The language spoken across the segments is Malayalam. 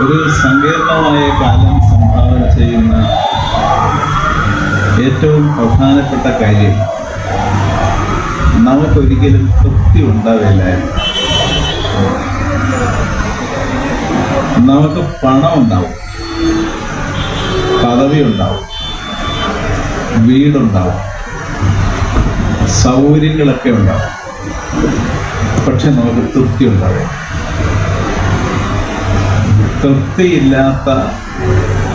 ഒരു സങ്കീർണമായ കാലം സംഭാവന ചെയ്യുന്ന ഏറ്റവും പ്രധാനപ്പെട്ട കാര്യം നമുക്കൊരിക്കലും തൃപ്തി ഉണ്ടാവില്ലായിരുന്നു. നമുക്ക് പണം ഉണ്ടാവും പദവി ഉണ്ടാവും വീടുണ്ടാവും സൗകര്യങ്ങളൊക്കെ ഉണ്ടാവും. പക്ഷെ നമുക്ക് തൃപ്തി ഉണ്ടാവില്ല. തൃപ്തിയില്ലാത്ത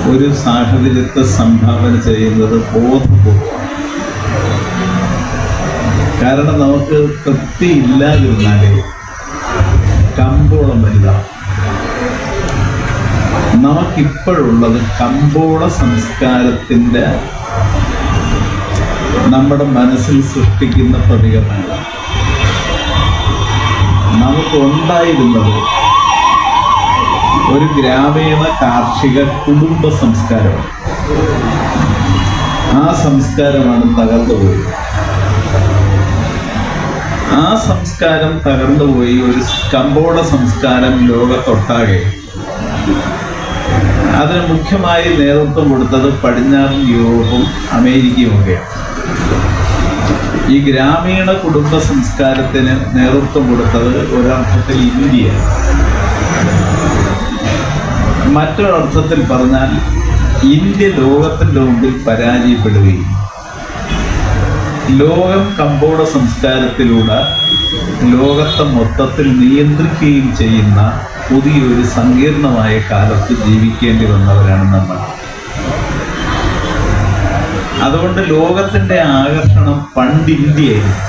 ഒരു സാഹചര്യത്തെ സംഭാവന ചെയ്യുന്നത് ബോധപൂർവമാണ് കാരണം നമുക്ക് തൃപ്തി ഇല്ലാതിരുന്നാലേ കമ്പോളം വലുതാണ് നമുക്കിപ്പോഴുള്ളത് കമ്പോള സംസ്കാരത്തിന്റെ നമ്മുടെ മനസ്സിൽ സൃഷ്ടിക്കുന്ന പ്രതികരണങ്ങളാണ്. നമുക്കുണ്ടായിരുന്നത് ഒരു ഗ്രാമീണ കാർഷിക കുടുംബ സംസ്കാരമാണ്. ആ സംസ്കാരമാണ് തകർന്നുപോയി ആ സംസ്കാരം തകർന്നുപോയി ഒരു കമ്പോള സംസ്കാരം ലോകത്തൊട്ടാകെ. അതിന് മുഖ്യമായി നേതൃത്വം കൊടുത്തത് പടിഞ്ഞാറൻ യൂറോപ്പും അമേരിക്കയും ഒക്കെയാണ്. ഈ ഗ്രാമീണ കുടുംബ സംസ്കാരത്തിന് നേതൃത്വം കൊടുത്തത് ഒരർത്ഥത്തിൽ ഇന്ത്യയാണ്. മറ്റൊരർത്ഥത്തിൽ പറഞ്ഞാൽ ഇന്ത്യ ലോകത്തിന്റെ മുമ്പിൽ പരാജയപ്പെടുകയും ലോകം കമ്പോള സംസ്കാരത്തിലൂടെ ലോകത്തെ മൊത്തത്തിൽ നിയന്ത്രിക്കുകയും ചെയ്യുന്ന പുതിയൊരു സങ്കീർണമായ കാലത്ത് ജീവിക്കേണ്ടി വന്നവരാണ് നമ്മൾ. അതുകൊണ്ട് ലോകത്തിന്റെ ആകർഷണം പണ്ട് ഇന്ത്യയായിരുന്നു.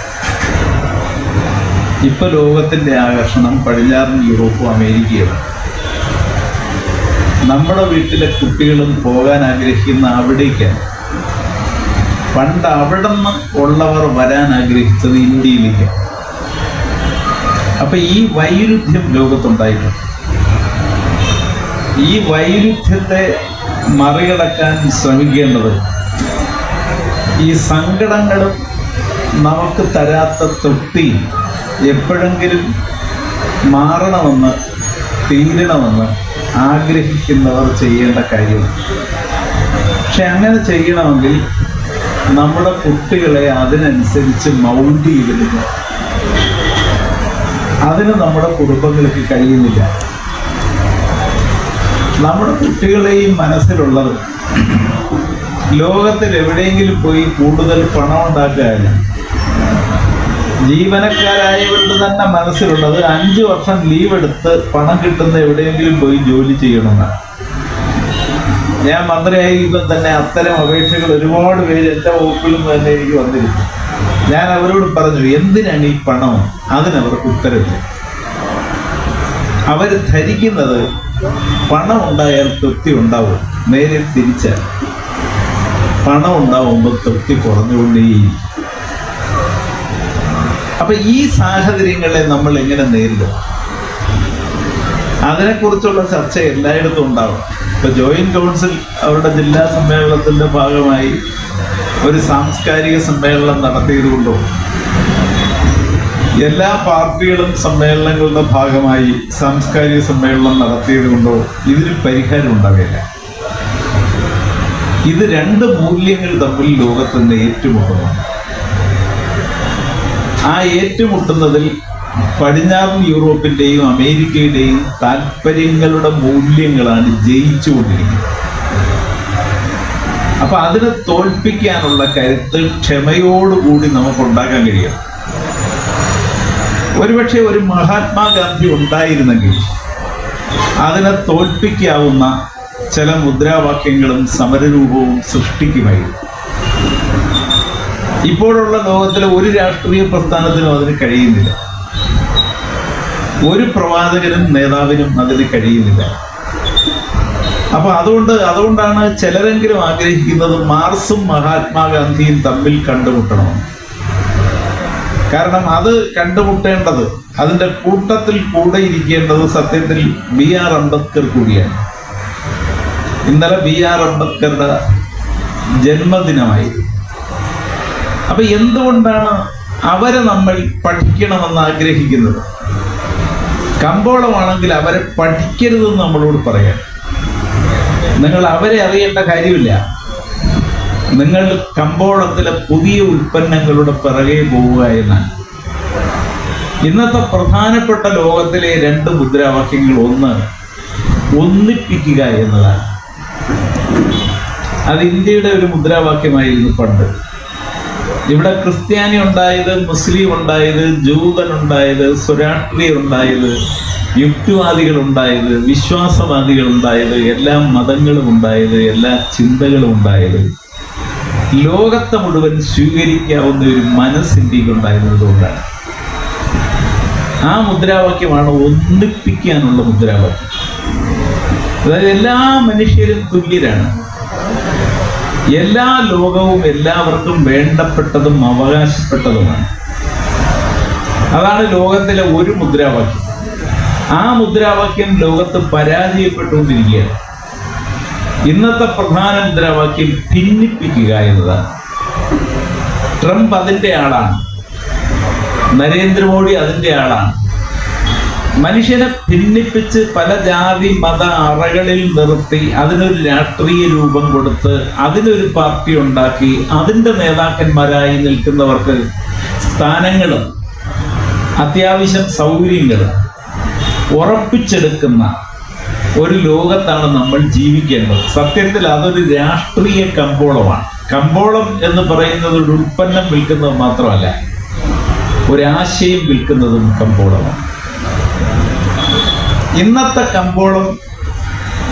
ഇപ്പൊ ലോകത്തിന്റെ ആകർഷണം പടിഞ്ഞാറൻ യൂറോപ്പും അമേരിക്കയുമാണ്. നമ്മുടെ വീട്ടിലെ കുട്ടികളും പോകാൻ ആഗ്രഹിക്കുന്ന അവിടേക്കാണ്. പണ്ട് അവിടെ നിന്ന് ഉള്ളവർ വരാൻ ആഗ്രഹിച്ചത് ഇന്ത്യയിലേക്ക്. അപ്പൊ ഈ വൈരുദ്ധ്യം ലോകത്തുണ്ടായിട്ടുണ്ട്. ഈ വൈരുദ്ധ്യത്തെ മറികടക്കാൻ ശ്രമിക്കേണ്ടത് ഈ സങ്കടങ്ങളും നമുക്ക് തരാത്ത തൊട്ടി എപ്പോഴെങ്കിലും മാറണമെന്ന് തീരണമെന്ന് ആഗ്രഹിക്കുന്നവർ ചെയ്യേണ്ട കാര്യം. പക്ഷെ അങ്ങനെ ചെയ്യണമെങ്കിൽ നമ്മുടെ കുട്ടികളെ അതിനനുസരിച്ച് മൗണ്ട് ചെയ്തിരുന്നു അതിന് നമ്മുടെ കുടുംബങ്ങൾക്ക് കഴിയുന്നില്ല. നമ്മുടെ കുട്ടികളെയും മനസ്സിലുള്ളത് ലോകത്തിൽ എവിടെയെങ്കിലും പോയി കൂടുതൽ പണം ഉണ്ടാക്കാനും ജീവനക്കാരായവരുടെ തന്നെ മനസ്സിലുള്ളത് അഞ്ചു വർഷം ലീവ് എടുത്ത് പണം കിട്ടുന്ന എവിടെയെങ്കിലും പോയി ജോലി ചെയ്യണമെന്നാണ് ഞാൻ മന്ത്രിയായിരിക്കുമ്പോൾ തന്നെ അത്തരം അപേക്ഷകൾ ഒരുപാട് പേര് എന്റെ വകുപ്പിലും തന്നെ എനിക്ക് വന്നിരുന്നു ഞാൻ അവരോട് പറഞ്ഞു എന്തിനാണ് ഈ പണം? അതിനവർക്ക് ഉത്തരവില്ല. അവർ ധരിക്കുന്നത് പണം ഉണ്ടായാൽ തൃപ്തി ഉണ്ടാവും നേരെ തിരിച്ചാൽ. പണം ഉണ്ടാവുമ്പോൾ തൃപ്തി കുറഞ്ഞുകൊണ്ടേയിരിക്കും. അപ്പൊ ഈ സാഹചര്യങ്ങളെ നമ്മൾ എങ്ങനെ നേരിടും? അതിനെക്കുറിച്ചുള്ള ചർച്ച എല്ലായിടത്തും ഉണ്ടാവും. ഇപ്പൊ ജോയിന്റ് കൗൺസിൽ അവരുടെ ജില്ലാ സമ്മേളനത്തിന്റെ ഭാഗമായി ഒരു സാംസ്കാരിക സമ്മേളനം നടത്തിയതുകൊണ്ടോ എല്ലാ പാർട്ടികളും സമ്മേളനങ്ങളുടെ ഭാഗമായി സാംസ്കാരിക സമ്മേളനം നടത്തിയതുകൊണ്ടോ ഇതിന് പരിഹാരം ഉണ്ടാവില്ല. ഇത് രണ്ട് മൂല്യങ്ങൾ തമ്മിൽ ലോകത്തിന്റെ ഏറ്റുമുട്ടുന്നു ആ ഏറ്റുമുട്ടുന്നതിൽ പടിഞ്ഞാറൻ യൂറോപ്പിന്റെയും അമേരിക്കയുടെയും താല്പര്യങ്ങളുടെ മൂല്യങ്ങളാണ് ജയിച്ചുകൊണ്ടിരിക്കുന്നത്. അപ്പൊ അതിനെ തോൽപ്പിക്കാനുള്ള കരുത്ത് ക്ഷമയോടുകൂടി നമുക്ക് ഉണ്ടാക്കാൻ കഴിയണം. ഒരുപക്ഷെ ഒരു മഹാത്മാഗാന്ധി ഉണ്ടായിരുന്നെങ്കിൽ അതിനെ തോൽപ്പിക്കാവുന്ന ചില മുദ്രാവാക്യങ്ങളും സമരരൂപവും സൃഷ്ടിക്കുമായിരുന്നു. ഇപ്പോഴുള്ള ലോകത്തിലെ ഒരു രാഷ്ട്രീയ പ്രസ്ഥാനത്തിനും അതിന് കഴിയുന്നില്ല. ഒരു പ്രവാചകനും നേതാവിനും അതിന് കഴിയുന്നില്ല. അപ്പൊ അതുകൊണ്ട് അതുകൊണ്ടാണ് ചിലരെങ്കിലും ആഗ്രഹിക്കുന്നത് മാർസും മഹാത്മാഗാന്ധിയും തമ്മിൽ കണ്ടുമുട്ടണം. കാരണം അത് കണ്ടുമുട്ടേണ്ടത് അതിന്റെ കൂട്ടത്തിൽ കൂടെ ഇരിക്കേണ്ടത് സത്യത്തിൽ ബി ആർ അംബേദ്കർ കൂടിയാണ്. ഇന്നലെ ബി ആർ അംബേദ്കറുടെ ജന്മദിനമായിരുന്നു. അപ്പൊ എന്തുകൊണ്ടാണ് അവരെ നമ്മൾ പഠിക്കണമെന്ന് ആഗ്രഹിക്കുന്നത്? കമ്പോളമാണെങ്കിൽ അവരെ പഠിക്കരുതെന്ന് നമ്മളോട് പറയാം. നിങ്ങൾ അവരെ അറിയേണ്ട കാര്യമില്ല. നിങ്ങൾ കമ്പോളത്തിലെ പുതിയ ഉൽപ്പന്നങ്ങളുടെ പിറകെ പോവുക എന്നാണ്. ഇന്നത്തെ പ്രധാനപ്പെട്ട ലോകത്തിലെ രണ്ട് മുദ്രാവാക്യങ്ങൾ ഒന്ന് ഒന്നിപ്പിക്കുക എന്നതാണ്. അത് ഇന്ത്യയുടെ ഒരു മുദ്രാവാക്യമായിരുന്നു പണ്ട്. ഇവിടെ ക്രിസ്ത്യാനി ഉണ്ടായത് മുസ്ലിം ഉണ്ടായത് ജൂതൻ ഉണ്ടായത് സുരാഷ്ട്രി ഉണ്ടായത് യുക്തിവാദികൾ ഉണ്ടായത് വിശ്വാസവാദികൾ ഉണ്ടായത് എല്ലാ മതങ്ങളും ഉണ്ടായത് എല്ലാ ചിന്തകളും ഉണ്ടായത്. ലോകത്തെ മുഴുവൻ സ്വീകരിക്കാവുന്ന ഒരു മനസ്സ് ഇന്ത്യയ്ക്ക് ഉണ്ടായിരുന്നത് കൊണ്ടാണ് ആ മുദ്രാവാക്യമാണ് ഒന്നിപ്പിക്കാനുള്ള മുദ്രാവാക്യം. അതായത് എല്ലാ മനുഷ്യരും തുല്യരാണ്. എല്ലാ ലോകവും എല്ലാവർക്കും വേണ്ടപ്പെട്ടതും അവകാശപ്പെട്ടതുമാണ്. അതാണ് ലോകത്തിലെ ഒരു മുദ്രാവാക്യം. ആ മുദ്രാവാക്യം ലോകത്ത് പരാജയപ്പെട്ടുകൊണ്ടിരിക്കുകയാണ്. ഇന്നത്തെ പ്രധാന മുദ്രാവാക്യം ഭിന്നിപ്പിക്കുക എന്നതാണ്. ട്രംപ് അതിന്റെ ആളാണ്. നരേന്ദ്രമോദി അതിന്റെ ആളാണ്. മനുഷ്യനെ ഭിന്നിപ്പിച്ച് പല ജാതി മത അറകളിൽ നിർത്തി അതിനൊരു രാഷ്ട്രീയ രൂപം കൊടുത്ത് അതിനൊരു പാർട്ടി ഉണ്ടാക്കി അതിന്റെ നേതാക്കന്മാരായി നിൽക്കുന്നവർക്ക് സ്ഥാനങ്ങളും അത്യാവശ്യം സൗകര്യങ്ങളും ഉറപ്പിച്ചെടുക്കുന്ന ഒരു ലോകത്താണ് നമ്മൾ ജീവിക്കേണ്ടത്. സത്യത്തിൽ അതൊരു രാഷ്ട്രീയ കമ്പോളമാണ്. കമ്പോളം എന്ന് പറയുന്നത് ഒരു ഉൽപ്പന്നം വിൽക്കുന്നത് മാത്രമല്ല ഒരാശയം വിൽക്കുന്നതും കമ്പോളമാണ്. ഇന്നത്തെ കമ്പോളം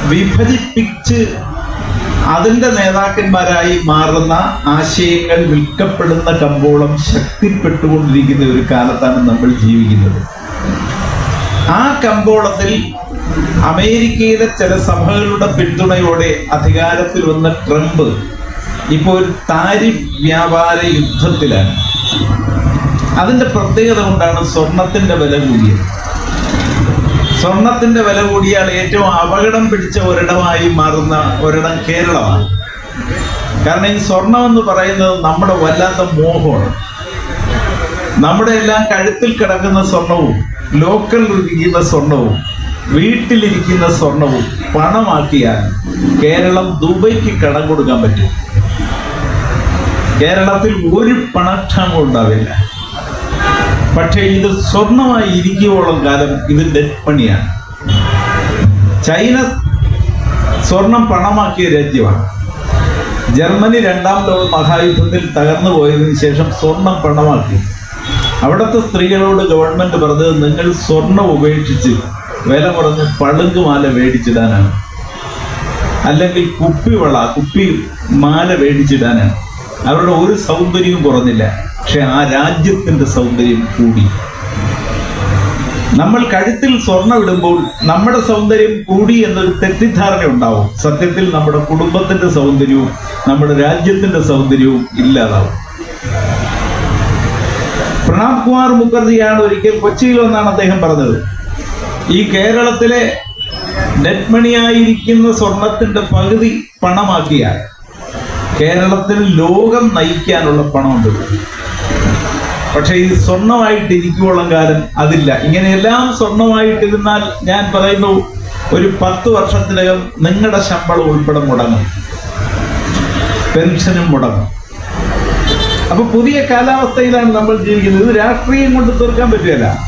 വിഭജിപ്പിച്ച് അതിന്റെ നേതാക്കന്മാരായി മാറുന്ന ആശയങ്ങൾ വിൽക്കപ്പെടുന്ന കമ്പോളം ശക്തിപ്പെട്ടുകൊണ്ടിരിക്കുന്ന ഒരു കാലത്താണ് നമ്മൾ ജീവിക്കുന്നത്. ആ കമ്പോളത്തിൽ അമേരിക്കയിലെ ചില സഭകളുടെ പിന്തുണയോടെ അധികാരത്തിൽ വന്ന ട്രംപ് ഇപ്പോൾ ഒരു താരിഫ് വ്യാപാര യുദ്ധത്തിലാണ്. അതിന്റെ പ്രത്യേകത കൊണ്ടാണ് സ്വർണത്തിന്റെ വില കൂടിയത്. സ്വർണത്തിന്റെ വില കൂടിയാൽ ഏറ്റവും അപകടം പിടിച്ച ഒരിടമായി മാറുന്ന ഒരിടം കേരളമാണ്. കാരണം ഈ സ്വർണം എന്ന് പറയുന്നത് നമ്മുടെ വല്ലാത്ത മോഹമാണ്. നമ്മുടെ എല്ലാം കഴുത്തിൽ കിടക്കുന്ന സ്വർണവും ലോക്കൽ ഇരിക്കുന്ന സ്വർണവും വീട്ടിലിരിക്കുന്ന സ്വർണവും പണമാക്കിയാൽ കേരളം ദുബൈക്ക് കടം കൊടുക്കാൻ പറ്റും. കേരളത്തിൽ ഒരു പണക്ഷാമം ഉണ്ടാവില്ല. പക്ഷേ ഇത് സ്വർണമായി ഇരിക്കുവോളം കാലം ഇത് ഡെഡ് മണിയാണ് ചൈന സ്വർണം പണമാക്കിയ രാജ്യമാണ്. ജർമ്മനി രണ്ടാം ലോക മഹായുദ്ധത്തിൽ തകർന്നു പോയതിനു ശേഷം സ്വർണം പണമാക്കി. അവിടുത്തെ സ്ത്രീകളോട് ഗവൺമെന്റ് പറഞ്ഞത് നിങ്ങൾ സ്വർണം ഉപേക്ഷിച്ച് വില കുറഞ്ഞ് പളുങ്കുമാല മേടിച്ചിടാനാണ്. അല്ലെങ്കിൽ കുപ്പിവള കുപ്പി മാല മേടിച്ചിടാനാണ്. അവരുടെ ഒരു സൗന്ദര്യവും കുറഞ്ഞില്ല. പക്ഷെ ആ രാജ്യത്തിന്റെ സൗന്ദര്യം കൂടി. നമ്മൾ കഴുത്തിൽ സ്വർണം ഇടുമ്പോൾ നമ്മുടെ സൗന്ദര്യം കൂടി എന്നൊരു തെറ്റിദ്ധാരണ ഉണ്ടാവും. സത്യത്തിൽ നമ്മുടെ കുടുംബത്തിന്റെ സൗന്ദര്യവും നമ്മുടെ രാജ്യത്തിന്റെ സൗന്ദര്യവും ഇല്ലാതാവും. പ്രണാബ് കുമാർ മുഖർജിയാണ് ഒരിക്കൽ കൊച്ചിയിൽ വന്നാണ് അദ്ദേഹം പറഞ്ഞത്. ഈ കേരളത്തിലെ നെറ്റ്മണിയായിരിക്കുന്ന സ്വർണത്തിന്റെ പകുതി പണമാക്കിയാൽ കേരളത്തിന് ലോകം നയിക്കാനുള്ള പണമുണ്ട്. പക്ഷേ സ്വർണമായിട്ട് ഇരിക്കുവോളം കാലം അതില്ല. ഇങ്ങനെയെല്ലാം സ്വർണമായിട്ടിരുന്നാൽ ഞാൻ പറയുന്നു ഒരു പത്ത് വർഷത്തിനകം നിങ്ങളുടെ ശമ്പളം ഉൾപ്പെടെ മുടങ്ങും. പെൻഷനും മുടങ്ങും. അപ്പൊ പുതിയ കാലാവസ്ഥയിലാണ് നമ്മൾ ജീവിക്കുന്നത്. ഇത് രാഷ്ട്രീയം കൊണ്ട് തീർക്കാൻ പറ്റുകയല്ല.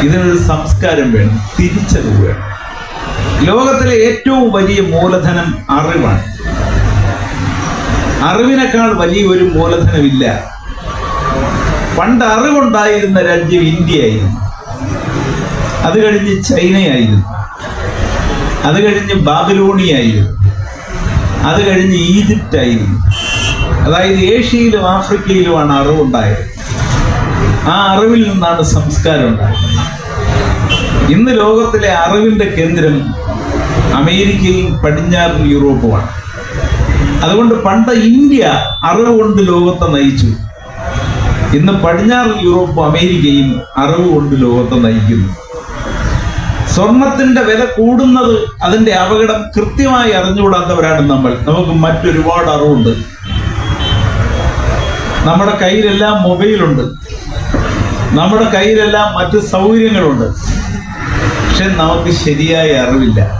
ഇതിനൊരു സംസ്കാരം വേണം തിരിച്ചറിവ് വേണം. ലോകത്തിലെ ഏറ്റവും വലിയ മൂലധനം അറിവാണ്. അറിവിനേക്കാൾ വലിയൊരു മൂലധനമില്ല. പണ്ട് അറിവുണ്ടായിരുന്ന രാജ്യം ഇന്ത്യയായിരുന്നു. അത് കഴിഞ്ഞ് ചൈനയായിരുന്നു. അത് കഴിഞ്ഞ് ബാബിലോണിയായിരുന്നു. അത് കഴിഞ്ഞ് ഈജിപ്റ്റ് ആയിരുന്നു അതായത് ഏഷ്യയിലും ആഫ്രിക്കയിലുമാണ് അറിവുണ്ടായത്. ആ അറിവിൽ നിന്നാണ് സംസ്കാരം ഉണ്ടായത്. ഇന്ന് ലോകത്തിലെ അറിവിന്റെ കേന്ദ്രം അമേരിക്കയും പടിഞ്ഞാറൻ യൂറോപ്പുമാണ്. അതുകൊണ്ട് പണ്ട് ഇന്ത്യ അറിവ് കൊണ്ട് ലോകത്തെ നയിച്ചു. ഇന്ന് പടിഞ്ഞാറ് യൂറോപ്പും അമേരിക്കയും അറിവ് കൊണ്ട് ലോകത്തെ നയിക്കുന്നു. സ്വർണത്തിന്റെ വില കൂടുന്നത് അതിന്റെ അപകടം കൃത്യമായി അറിഞ്ഞുകൂടാത്തവരാണ് നമ്മൾ. നമുക്ക് മറ്റൊരുപാട് അറിവുണ്ട്. നമ്മുടെ കയ്യിലെല്ലാം മൊബൈലുണ്ട്. നമ്മുടെ കയ്യിലെല്ലാം മറ്റ് സൗകര്യങ്ങളുണ്ട്. പക്ഷെ നമുക്ക് ശരിയായ അറിവില്ല.